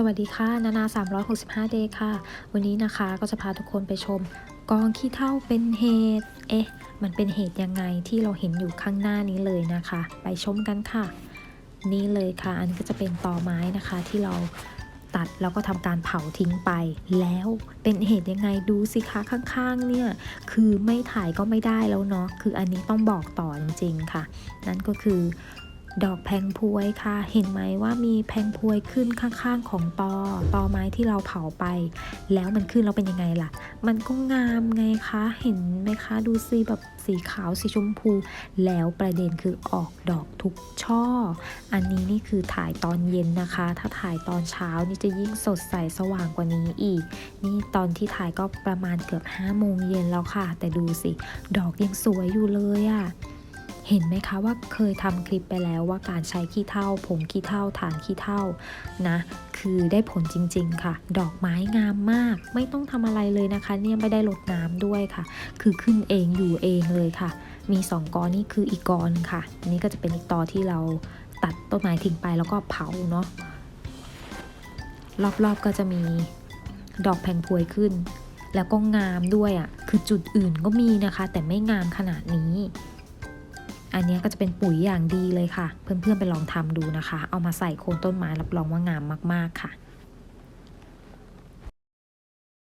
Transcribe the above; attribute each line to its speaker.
Speaker 1: สวัสดีค่ะนานา 365เดย์ค่ะ วันนี้นะคะก็จะพาทุกคนไปชม กองขี้เท่าเป็นเหตุ เอ๊ะ มันเป็นเหตุยังไงที่เราเห็นอยู่ข้างหน้านี้เลยนะคะ ไปชมกันค่ะ นี่เลยค่ะ อันนี้ก็จะเป็นตอไม้นะคะที่เราตัดแล้วก็ทำการเผาทิ้งไป แล้วเป็นเหตุยังไงดูสิคะข้างๆเนี่ยคือไม่ถ่ายก็ไม่ได้แล้วเนาะคืออันนี้ต้องบอกต่อจริงๆค่ะ นั่นก็คือ ดอกแพงพวยค่ะ เห็นไหมว่ามีแพงพวยขึ้นข้างๆ ของตอตอไม้ที่เราเผาไป แล้วมันขึ้นแล้วเป็นยังไงล่ะ มันก็งามไงคะ เห็นไหมคะ ดูสิแบบสีขาวสีชมพู แล้วประเด็นคือออกดอกทุกช่อ อันนี้นี่คือถ่ายตอนเย็นนะคะ ถ้าถ่ายตอนเช้านี่จะยิ่งสดใสสว่างกว่านี้อีก นี่ตอนที่ถ่ายก็ประมาณเกือบ5โมงเย็นแล้วค่ะ แต่ดูสิ ดอกยังสวยอยู่เลยอะ เห็นไหมคะว่าเคยทำคลิปไปแล้วว่าการใช้ขี้เถ้าผงขี้เถ้าฐานขี้เถ้านะคือได้ผลจริง ๆ ค่ะ ดอกไม้งามมาก ไม่ต้องทำอะไรเลยนะคะ เนี่ยไม่ได้ลดน้ำด้วยค่ะ คือขึ้นเองอยู่เองเลยค่ะ มีสองกอนี่คืออีกกอนค่ะอันนี้ก็จะเป็นอีกตอที่เราตัดต้นไม้ทิ้งไปแล้วก็เผาเนาะรอบๆก็จะมีดอกแพงพวยขึ้น แล้วก็งามด้วยอะ่ะคือจุดอื่นก็มีนะคะ แต่ไม่งามขนาดนี้ อันนี้ก็จะเป็นปุ๋ยอย่างดีเลยค่ะ เพื่อนๆไปลองทำดูนะคะ เอามาใส่โคนต้นไม้รับรองว่างามมากๆค่ะ